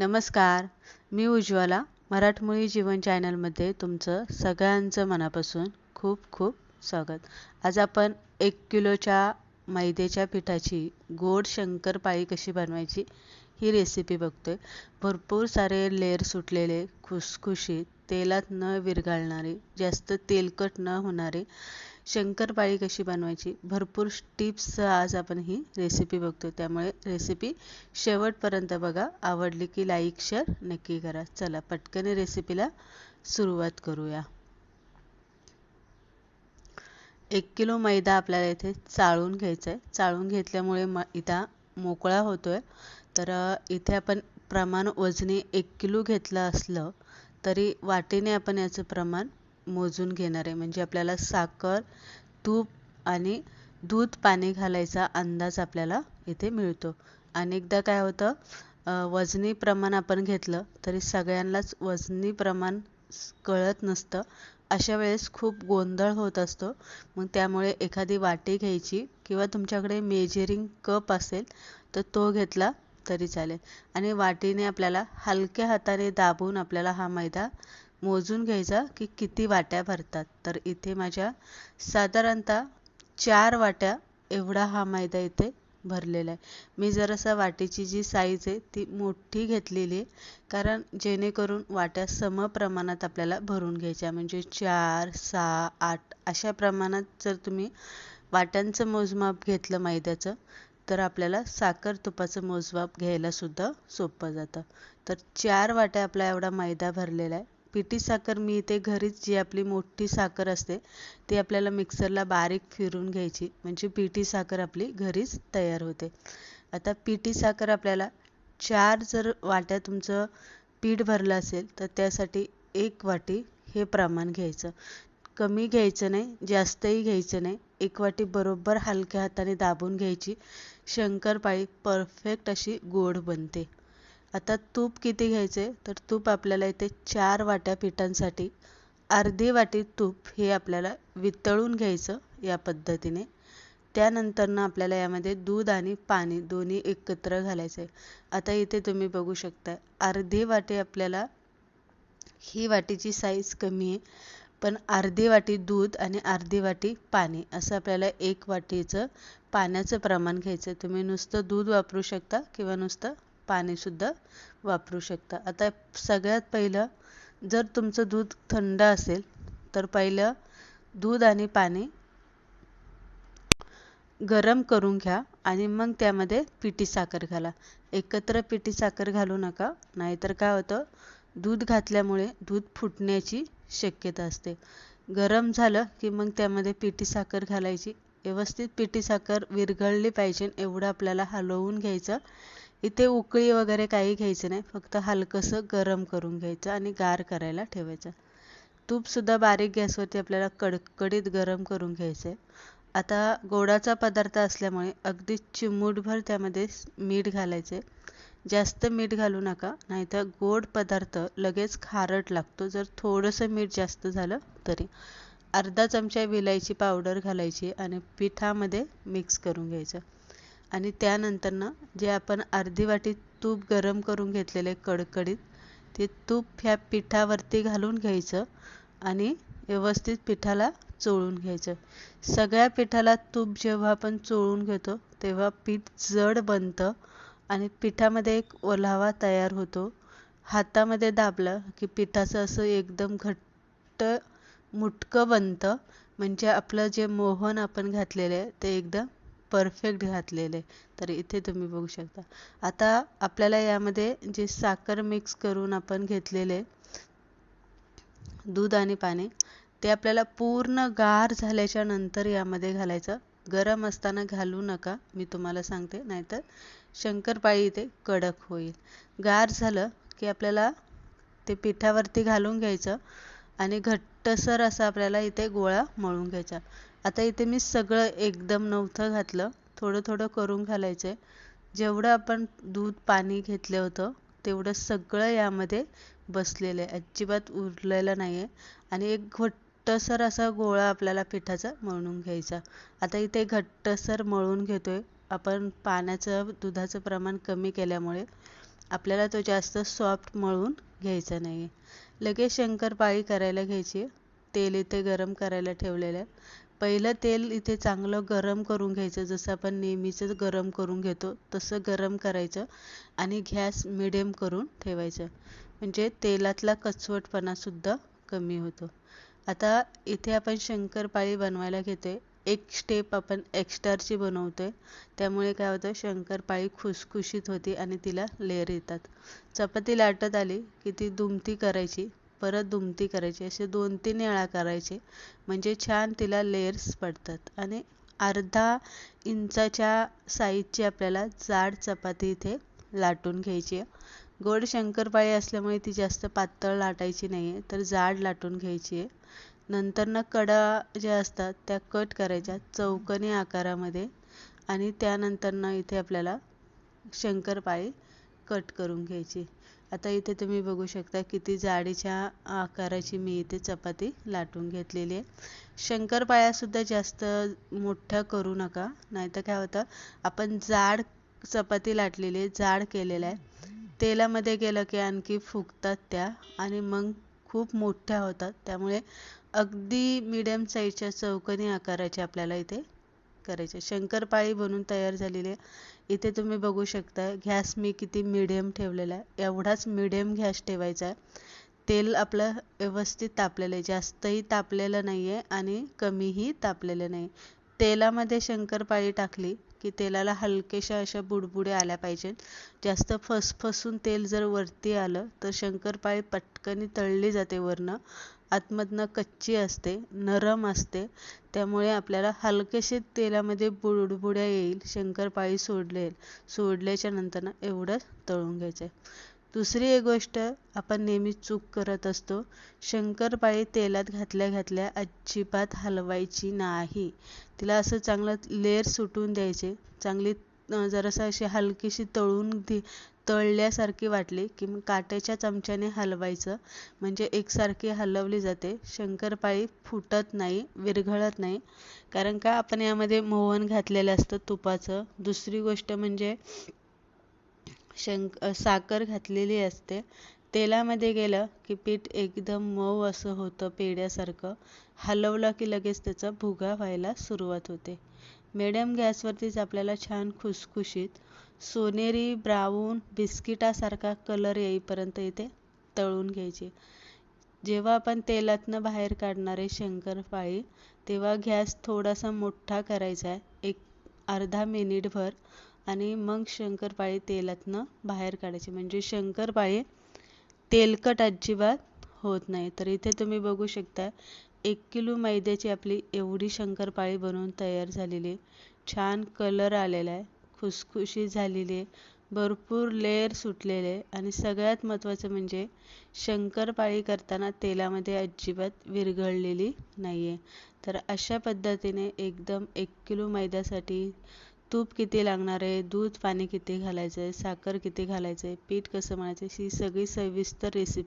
नमस्कार. मी उज्ज्वला. मराठमोळी जीवन चॅनलमध्ये तुमचं सगळ्यांचं मनापासून खूप खूप स्वागत. आज आपण एक किलोच्या मैद्याच्या पिठाची गोड शंकरपाळी कशी बनवायची ही रेसिपी बघतोय. भरपूर सारे लेअर सुटलेले खुसखुशीत तेलात न विरघळणारे जास्त तेलकट न होणारे शंकरपाळी कशी बनवायची? भरपूर टिप्स आज आपण ही रेसिपी बघतो त्यामुळे रेसिपी शेवटपर्यंत बघा. आवडली की लाईक शेअर नक्की करा. चला पटकन रेसिपीला सुरुवात करूया. एक किलो मैदा आपल्याला इथे चाळून घ्यायचा आहे चाळून घेतल्यामुळे म इथं मोकळा होतोय. तर इथे आपण प्रमाण वजनी एक किलो घेतलं असलं तरी वाटीने आपण याचं प्रमाण मोजून घेणार आहे. म्हणजे आपल्याला साखर तूप आणि दूध पाणी घालायचा अंदाज आपल्याला इथे मिळतो. अनेकदा काय होतं वजनी प्रमाण आपण घेतलं तरी सगळ्यांनाच वजनी प्रमाण कळत नसतं. अशा वेळेस खूप गोंधळ होत असतो. मग त्यामुळे एखादी वाटी घ्यायची किंवा तुमच्याकडे मेजरिंग कप असेल तर तो घेतला तरी चालेल. आणि वाटीने आपल्याला हलक्या हाताने दाबून आपल्याला हा मैदा मोजून घ्यायचा की किती वाट्या भरतात. तर इथे माझ्या साधारणतः चार वाट्या एवढा हा मैदा इथे भरलेला आहे. मी जरासा वाटीची जी साईज आहे ती मोठी घेतलेली आहे कारण जेणेकरून वाट्या सम प्रमाणात आपल्याला भरून घ्यायच्या. म्हणजे चार सहा आठ अशा प्रमाणात जर तुम्ही वाट्यांचं मोजमाप घेतलं मैद्याचं तर आपल्याला साखर तुपाचं मोजमाप घ्यायलासुद्धा सोपं जातं. तर चार वाट्या आपला एवढा मैदा भरलेला आहे. पिठी साखर मी इथे घरीच जी आपली मोठी साखर असते ती आपल्याला मिक्सरला बारीक फिरून घ्यायची. म्हणजे पिठी साखर आपली घरीच तयार होते. आता पिठी साखर आपल्याला चार जर वाट्या तुमचं पीठ भरलं असेल तर त्यासाठी एक वाटी हे प्रमाण घ्यायचं. कमी घ्यायचं नाही जास्तही घ्यायचं नाही. एक वाटी बरोबर हलक्या हाताने दाबून घ्यायची. शंकरपाळी परफेक्ट अशी गोड बनते. आता तूप किती घ्यायचे? तर तूप आपल्याला इथे चार वाट्या पिठांसाठी अर्धी वाटी तूप हे आपल्याला वितळून घ्यायचं या पद्धतीने. त्यानंतरनं आपल्याला यामध्ये दूध आणि पाणी दोन्ही एकत्र घालायचं आहे आता इथे तुम्ही बघू शकता अर्धी वाटी आपल्याला ही वाटीची साईज कमी आहे पण अर्धी वाटी दूध आणि अर्धी वाटी पाणी असं आपल्याला एक वाटीचं पाण्याचं प्रमाण घ्यायचं तुम्ही नुसतं दूध वापरू शकता किंवा नुसतं पाणीसुद्धा वापरू शकता. आता सगळ्यात पहिलं जर तुमचं दूध थंड असेल तर पहिलं दूध आणि पाणी गरम करून घ्या आणि मग त्यामध्ये पिठी साखर घाला. एकत्र पिठी साखर घालू नका नाहीतर काय होतं दूध घातल्यामुळे दूध फुटण्याची शक्यता असते. गरम झालं की मग त्यामध्ये पिठी साखर घालायची. व्यवस्थित पिठी साखर विरघळली पाहिजे एवढं आपल्याला हलवून घ्यायचं. इथे उकळी वगैरे काही घ्यायचं नाही. फक्त हलकंसं गरम करून घ्यायचं आणि गार करायला ठेवायचं. तूपसुद्धा बारीक गॅसवरती आपल्याला कडकडीत गरम करून घ्यायचं आहे आता गोडाचा पदार्थ असल्यामुळे अगदी चिमूटभर त्यामध्ये मीठ घालायचे जास्त मीठ घालू नका नाहीतर गोड पदार्थ लगेच खारट लागतो. जर थोडंसं मीठ जास्त झालं तरी. अर्धा चमचा विलायची पावडर घालायची आणि पिठामध्ये मिक्स करून घ्यायचं. आणि त्यानंतरनं जे आपण अर्धी वाटी तूप गरम करून घेतलेले कडकडीत ते तूप ह्या पिठावरती घालून घ्यायचं आणि व्यवस्थित पिठाला चोळून घ्यायचं. सगळ्या पिठाला तूप जेव्हा आपण चोळून घेतो तेव्हा पीठ जड बनतं आणि पिठामध्ये एक ओलावा तयार होतो. हातामध्ये दाबलं की पिठाचं असं एकदम घट्ट मुटकं बनतं. म्हणजे आपलं जे मोहन आपण घातलेलं आहे ते एकदम परफेक्ट घातलेले तर इथे तुम्ही बघू शकता. आता आपल्याला यामध्ये जे साखर मिक्स करून आपण घेतलेले दूध आणि पाणी ते आपल्याला पूर्ण गार झाल्याच्यानंतर यामध्ये घालायचं. गरम असताना घालू नका मी तुम्हाला सांगते. नाहीतर शंकरपाळी इथे कडक होईल. गार झालं की आपल्याला ते पिठावरती घालून घ्यायचं आणि घट्टसर असा आपल्याला इथे गोळा मळून घ्यायचा. आता इथे मी सगळं एकदम नव्हतं घातलं. थोडं थोडं करून घालायचं. आहे जेवढं आपण दूध पाणी घेतलं होतं तेवढं सगळं यामध्ये बसलेलं आहे. अजिबात उरलेलं नाही आहे आणि एक घट्टसर असा गोळा आपल्याला पिठाचा मळून घ्यायचा. आता इथे घट्टसर मळून घेतोय. आपण पाण्याचं दुधाचं प्रमाण कमी केल्यामुळे आपल्याला तो जास्त सॉफ्ट मळून घ्यायचा नाही आहे लगेच शंकरपाळी करायला घ्यायची. तेल इथे गरम करायला ठेवलेलं आहे. पहिलं तेल इथे चांगलं गरम करून घ्यायचं. जसं आपण नेहमीचं गरम करून घेतो तसं गरम करायचं आणि गॅस मिडियम करून ठेवायचं. म्हणजे तेलातला कचवटपणासुद्धा कमी होतो. आता इथे आपण शंकरपाळी बनवायला घेतोय. एक स्टेप आपण एक्स्ट्राची बनवतोय. त्यामुळे काय होतं शंकरपाळी खुसखुशीत होती आणि तिला लेअर येतात. चपाती लाटत आली की ती दुमती करायची. परत दुमती करायची. असे दोन तीन वेळा करायचे. म्हणजे छान तिला लेयर्स पडतात. आणि अर्धा इंचाच्या साईजची आपल्याला जाड चपाती इथे लाटून घ्यायची आहे. गोड शंकरपाळी असल्यामुळे ती जास्त पातळ लाटायची नाही आहे तर जाड लाटून घ्यायची आहे. नंतर ना कडा ज्या असतात त्या कट करायच्या चौकनी आकारामध्ये. आणि त्यानंतर ना इथे आपल्याला शंकरपाळी कट करून घ्यायची. आता इथे तुम्ही बघू शकता किती जाडीच्या आकाराची मी इथे चपाती लाटून घेतलेली आहे. शंकरपाळ्यासुद्धा जास्त मोठ्या करू नका नाहीतर काय होतं आपण जाड चपाती लाटलेली आहे जाड केलेलं आहे. तेलामध्ये गेलं की आणखी फुगतात त्या आणि मग खूप मोठ्या होतात. त्यामुळे अगदी मिडियम साईजच्या चौकोनी आकाराच्या आपल्याला इथे करायचे. शंकरपाळी बनून तयार झालेली आहे. इथे तुम्ही बघू शकता गॅस मी किती मिडियम ठेवलेला आहे. एवढाच मिडियम गॅस ठेवायचा आहे. तेल आपलं व्यवस्थित तापलेलं आहे. जास्तही तापलेलं नाही आहे आणि कमीही तापलेलं नाही. तेलामध्ये शंकरपाळी टाकली की तेलाला हलकेशा अशा बुडबुडे आल्या पाहिजेत. जास्त फसफसून तेल जर वरती आलं तर शंकरपाळी पटकन तळली जाते वरनं. आतमधनं कच्ची असते नरम असते. त्यामुळे आपल्याला हलकेसे तेलामध्ये बुडबुड्या येईल शंकरपाळी सोडले सोडल्याच्या नंतरनं एवढंच एवढं तळून घ्यायचं आहे दुसरी एक गोष्ट आपण नेहमी चूक करत असतो शंकरपाळी तेलात घातल्या घातल्या अजिबात हलवायची नाही. तिला असं चांगलं लेअर सुटून द्यायचे चांगली जरासं अशी हलकीशी तळून ती तळल्यासारखी वाटली की मग काट्याच्या चमच्याने हलवायचं. म्हणजे एकसारखी हलवली जाते. शंकरपाळी फुटत नाही विरघळत नाही. कारण का आपण यामध्ये मोहन घातलेलं असतं तुपाचं. दुसरी गोष्ट म्हणजे शंक साखर घातलेली असते. तेलामध्ये गेलं की पीठ एकदम मऊ असं होतं पेड्यासारखं हलवलं की लगेच त्याचा भुगा व्हायला सुरुवात होते. मिडियम गॅसवरतीच आपल्याला छान खुसखुशीत सोनेरी ब्राऊन बिस्किटासारखा कलर येईपर्यंत इथे तळून घ्यायचे. जेव्हा आपण तेलातनं बाहेर काढणारे शंकरपाळी तेव्हा गॅस थोडासा मोठा करायचा आहे एक अर्धा मिनिटभर आणि मग शंकरपाळी तेलातनं बाहेर काढायची. म्हणजे शंकरपाळी तेलकट अजिबात होत नाही. तर इथे तुम्ही बघू शकता एक किलो मैद्याची आपली एवढी शंकरपाळी बनवून तयार झालेली छान कलर आलेला आहे. खुसखुशीत झालेली आहे. भरपूर लेअर सुटलेले आणि सगळ्यात महत्त्वाचं म्हणजे शंकरपाळी करताना तेलामध्ये अजिबात विरघळलेली नाही आहे तर अशा पद्धतीने एकदम एक किलो मैद्यासाठी तूप किती लागणार आहे दूध पाणी किती घालायचं आहे साखर किती घालायचं आहे पीठ कसं मळायचं ही सगळी सविस्तर रेसिपी